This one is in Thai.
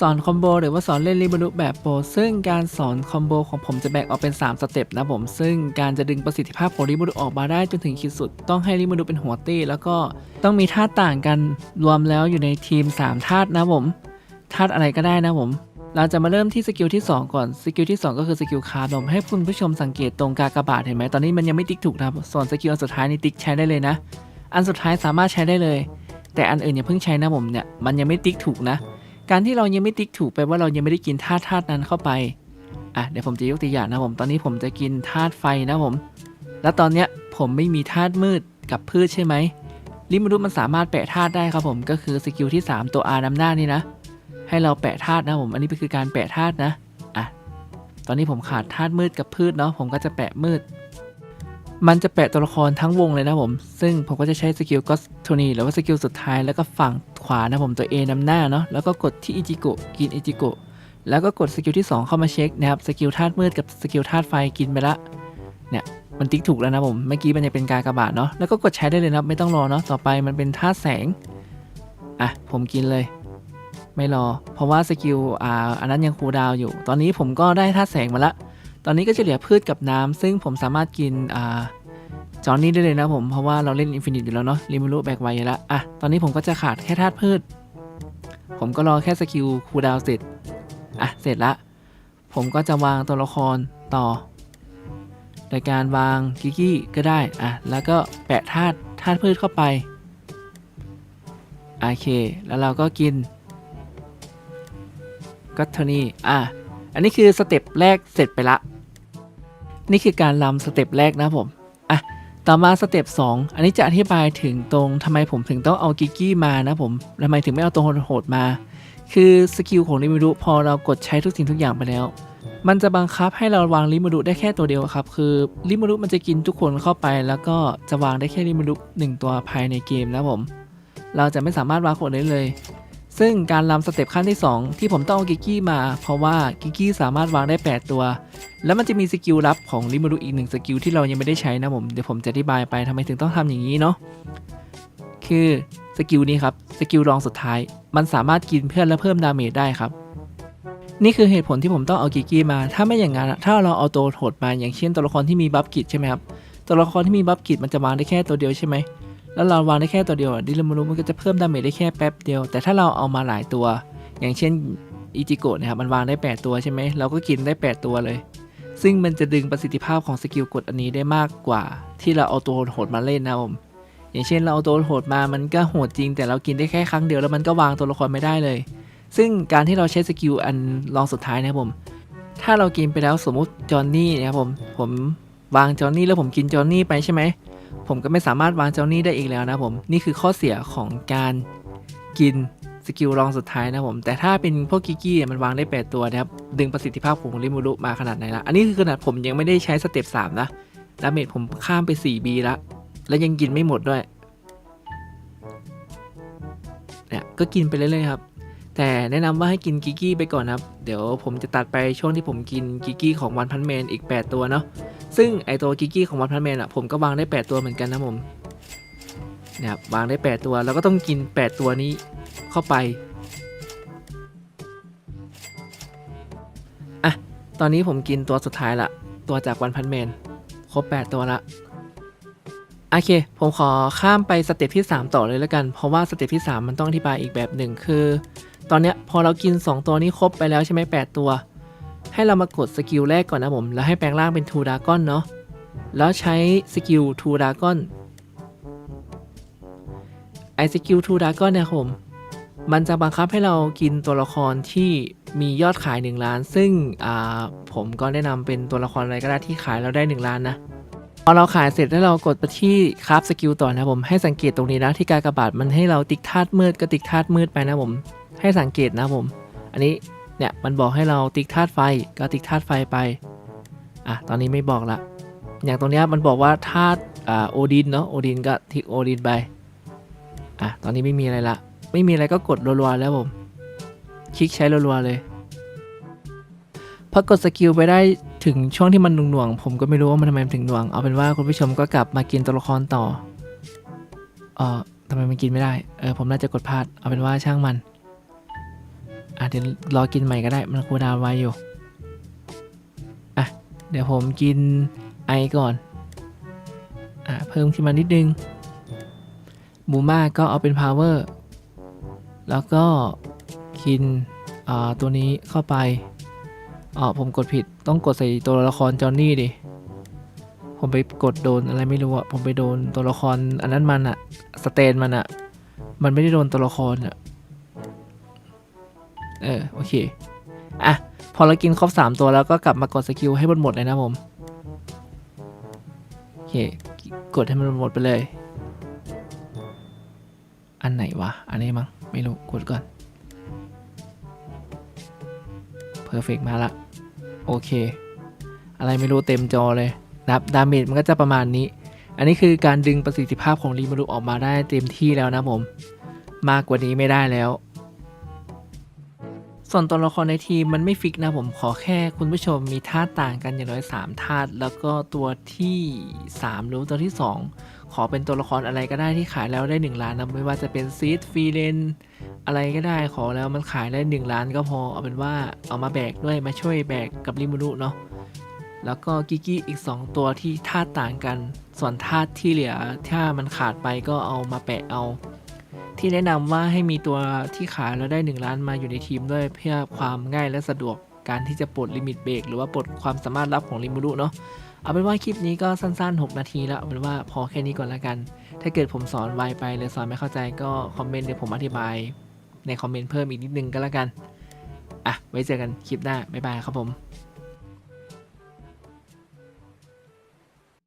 สอนคอมโบหรือว่าสอนเล่นริบรุแบบโปรซึ่งการสอนคอมโบของผมจะแบ่งออกเป็น 3 สเต็ปนะผม ซึ่งการจะดึงประสิทธิภาพของริบรุออกมาได้จนถึงขีดสุด ต้องให้ริบรุเป็นหัวตี้ แล้วก็ต้องมีธาตุต่างกันรวมแล้วอยู่ในทีม3ธาตุนะผมธาตุอะไรก็ได้นะผมเราจะมาเริ่มที่สกิลที่ 2 ก่อน สกิลที่ 2 ก็คือสกิลคาร์ดผมให้คุณผู้ชมสังเกตตรงกากระบาทเห็นไหมตอนนี้มันยังไม่ติ๊กถูกนะครับส่วนสกิลอันสุดท้ายนี่ติ๊กใช้ได้เลยนะ อันสุดท้ายสามารถใช้ได้เลย แต่อันอื่นอย่าเพิ่งใช้นะผมเนี่ยมันยังไม่ติ๊กถูกนะ การที่เรายังไม่ติ๊กถูกแปลว่าเรายังไม่ได้กินธาตุธาตุนั้นเข้าไป อะเดี๋ยวผมจะยกตัวอย่างนะผม ตอนนี้ผมจะกินธาตุไฟนะผม แล้วตอนเนี้ยผมไม่มีธาตุมืดกับพืชใช่ไหมลิมรุษมันสามารถแปะธาตุได้ครับผมก็คือสกิลที่ 3 ตัว R นำหน้านี่นะ ให้เราแปะธาตุนะผม อันนี้คือการแปะธาตุนะ อะ ตอนนี้ผมขาดธาตุมืดกับพืชเนาะผมก็จะแปะมืด มันจะแปะตัวละครทั้งวงเลยนะผม ซึ่งผมก็จะใช้สกิลก็โทนีหรือว่าสกิลสุดท้ายแล้วก็ฝั่งขวานะผมตัว A นำหน้าเนาะแล้วก็กดที่อิจิโกะกินอิจิโกะแล้วก็กดสกิลที่ 2 เข้ามาเช็คนะครับสกิลธาตุมืดกับสกิลธาตุไฟกินไปละเนี่ยมันติ๊กถูกแล้วนะผมเมื่อกี้มันจะเป็นการกระบาทเนาะแล้วก็กดใช้ได้เลยนะครับไม่ต้องรอเนาะต่อไปมันเป็นธาตุแสงอะผมกินเลย ไม่รอ เพราะว่าสกิลอ่าอันนั้นยังคูดาวอยู่ ตอนนี้ผมก็ได้ธาตุแสงมาละ ตอนนี้ก็จะเหลือพืชกับน้ำซึ่งผมสามารถกินอ่าจอนนี่ได้เลยนะผม เพราะว่าเราเล่นอินฟินิตอยู่แล้วเนาะริมูรุแบกไว้แล้วอะตอนนี้ผมก็จะขาดแค่ธาตุพืช ผมก็รอแค่สกิลคูดาวเสร็จอะเสร็จละผมก็จะวางตัวละครต่อโดยการวางกิกกี้ก็ได้อะแล้วก็แปะธาตุธาตุพืชเข้าไปโอเค แล้วเราก็กินก็เท่านี้อะอันนี้คือสเต็ปแรกเสร็จไปละ นี่คือการลำสเต็ปแรกนะผมอะต่อมาสเต็ป2อันนี้จะอธิบายถึงตรงทำไมผมถึงต้องเอากิกกี้มานะผมทำไมถึงไม่เอาตัวโหดมา คือสกิลของริมูรุพอเรากดใช้ทุกสิ่งทุกอย่างไปแล้ว มันจะบังคับให้เราวางริมูรุได้แค่ตัวเดียวครับ คือริมูรุมันจะกินทุกคนเข้าไป แล้วก็จะวางได้แค่ริมูรุหนึ่งตัวภายในเกมนะผม เราจะไม่สามารถวางคนได้เลย ซึ่งการลำสเต็ปขั้นที่ 2 ที่ผมต้องเอากิกกี้มา เพราะว่ากิกกี้สามารถวางได้ 8 ตัว แล้วมันจะมีสกิลลับของริมูรุอีกหนึ่งสกิลที่เรายังไม่ได้ใช้นะผม เดี๋ยวผมจะอธิบายไปทำไมถึงต้องทำอย่างนี้เนาะ คือสกิลนี้ครับ สกิลรองสุดท้าย มันสามารถกินเพื่อนและเพิ่มดาเมจได้ครับ นี่คือเหตุผลที่ผมต้องเอากิกกี้มา ถ้าไม่อย่างนั้น ถ้าเราเอาตัวโหดมาอย่างเช่นตัวละครที่มีบัฟกิจใช่ไหมครับ ตัวละครที่มีบัฟกิจมันจะวางได้แค่ตัวเดียวใช่ไหม แล้วเราวางได้แค่ตัวเดียวดิลมารุมันก็จะเพิ่มดาเมจได้แค่แป๊บเดียว แต่ถ้าเราเอามาหลายตัว อย่างเช่นอิจิโกะนะครับมันวางได้ 8 ตัวใช่ไหมเราก็กินได้ 8 ตัวเลย ซึ่งมันจะดึงประสิทธิภาพของสกิลกดอันนี้ได้มากกว่า ที่เราเอาตัวโหดมาเล่นนะผมอย่างเช่นเราเอาตัวโหดมามันก็โหดจริง แต่เรากินได้แค่ครั้งเดียวแล้วมันก็วางตัวละครไม่ได้เลย ซึ่งการที่เราใช้สกิลอันรองสุดท้ายนะครับผมถ้าเรากินไปแล้วสมมุติจอนนี่นะครับผมผมวางจอนนี่แล้วผมกินจอนนี่ไปใช่ไหม ผมก็ไม่สามารถวางเจ้าหนี้ได้อีกแล้วนะผม นี่คือข้อเสียของการกินสกิลรองสุดท้ายนะผม แต่ถ้าเป็นพวกกิกกี้มันวางได้ 8 ตัวนะครับ ดึงประสิทธิภาพของริมูรุมาขนาดไหนละอันนี้คือขนาดผมยังไม่ได้ใช้สเต็ป3นะ ดาเมจผมข้ามไป 4B ละ แล้วยังกินไม่หมดด้วย เนี่ย ก็กินไปเรื่อยๆครับ แต่แนะนำว่าให้กินกิกกี้ไปก่อนนะครับ เดี๋ยวผมจะตัดไปช่วงที่ผมกินกิกกี้ของวันพันแมนอีก 8 ตัวเนาะ ซึ่งไอตัวกิกกี้ของวันพันแมนอะผมก็วางได้ 8 ตัวเหมือนกันนะผมนะครับวางได้ 8 ตัวแล้วก็ต้องกิน 8 ตัวนี้เข้าไปอะตอนนี้ผมกินตัวสุดท้ายละตัวจากวันพันแมนครบ 8 ตัวละโอเค ผมขอข้ามไปสเต็ปที่ 3 ต่อเลยแล้วกัน เพราะว่าสเต็ปที่ 3 มันต้องอธิบายอีกแบบหนึ่งคือ ตอนเนี้ยพอเรากิน 2 ตัวนี้ครบไปแล้วใช่ไหม8ตัว ให้เรามากดสกิลแรกก่อนนะผม แล้วให้แปลงร่างเป็นทูดากอนเนาะ แล้วใช้สกิลทูดากอนไอสกิลทูดากอนเนี่ยผม มันจะบังคับให้เรากินตัวละครที่มียอดขาย 1 ล้าน ซึ่งผมก็แนะนำเป็นตัวละครอะไรก็ได้ที่ขายแล้วได้ 1 ล้านนะ พอเราขายเสร็จแล้วเรากดไปที่คราฟสกิลต่อนะผมให้สังเกตตรงนี้นะที่กากระบาทมันให้เราติ๊กธาตุมืดก็ติ๊กธาตุมืดไปนะผม ให้สังเกตนะผม อันนี้ เนี่ยมันบอกให้เราติ๊กธาตุไฟก็ติ๊กธาตุไฟไปอะตอนนี้ไม่บอกละอย่างตรงเนี้ยมันบอกว่าธาตุอ่าโอดินเนาะโอดินก็ทิกโอดินไปอะตอนนี้ไม่มีอะไรละไม่มีอะไรก็กดรัวๆแล้วผม คลิกใช้รัวๆเลยพอกดสกิลไปได้ถึงช่วงที่มันหน่วงๆผมก็ไม่รู้ว่ามันทำไมถึงหน่วง เอาเป็นว่าคุณผู้ชมก็กลับมากินตัวละครต่อเออทำไมมันกินไม่ได้เออผมน่าจะกดพลาดเอาเป็นว่าช่างมัน อะเดี๋ยวรอกินใหม่ก็ได้มันคูดาวไว้อยู่ อะ เดี๋ยวผมกินไอก่อน อะ เพิ่มขึ้นมานิดนึงบูมาก็เอาเป็นพาวเวอร์แล้วก็กินอ่าตัวนี้เข้าไปอ๋อผมกดผิดต้องกดใส่ตัวละครจอห์นนี่ดิ ผมไปกดโดนอะไรไม่รู้อะผมไปโดนตัวละครอันนั้นมันอะสเตนมันอะมันไม่ได้โดนตัวละครอะ เออ โอเค อะ พอเรากินครบสามตัวแล้วก็กลับมากดสกิลให้มันหมดเลยนะผม โอเค กดให้มันหมดไปเลย อันไหนวะ อันนี้มั้ง ไม่รู้ กดก่อน เพอร์เฟกมาละ โอเค อะไรไม่รู้เต็มจอเลยนะครับดาเมจมันก็จะประมาณนี้ อันนี้คือการดึงประสิทธิภาพของรีมารุออกมาได้เต็มที่แล้วนะผม มากกว่านี้ไม่ได้แล้ว ส่วนตัวละครในทีมมันไม่ฟิกนะผมขอแค่คุณผู้ชมมีธาตุต่างกันอย่างน้อย3ธาตุแล้วก็ตัวที่ 3 หรือตัวที่ 2 ขอเป็นตัวละครอะไรก็ได้ที่ขายแล้วได้ 1 ล้านนะไม่ว่าจะเป็นซีดฟรีเลนอะไรก็ได้ขอแล้วมันขายได้ 1 ล้านก็พอเอาเป็นว่าเอามาแบกด้วยมาช่วยแบกกับริมูรุเนาะแล้วก็กิกิอีก 2 ตัวที่ธาตุต่างกัน ส่วนธาตุที่เหลือถ้ามันขาดไปก็เอามาแปะเอา ที่แนะนำว่าให้มีตัวที่ขายแล้วได้ 1 ล้านมาอยู่ในทีมด้วยเพื่อความง่ายและสะดวกการที่จะปลดลิมิตเบรกหรือว่าปลดความสามารถลับของริมูรุเนาะเอาเป็นว่าคลิปนี้ก็สั้นๆ 6 นาทีแล้วเอาเป็นว่าพอแค่นี้ก่อนละกัน ถ้าเกิดผมสอนไวไปหรือสอนไม่เข้าใจก็คอมเมนต์เดี๋ยวผมอธิบาย ในคอมเมนต์เพิ่มอีกนิดนึงก็แล้วกันอะไว้เจอกันคลิปหน้าบ๊ายบายครับผม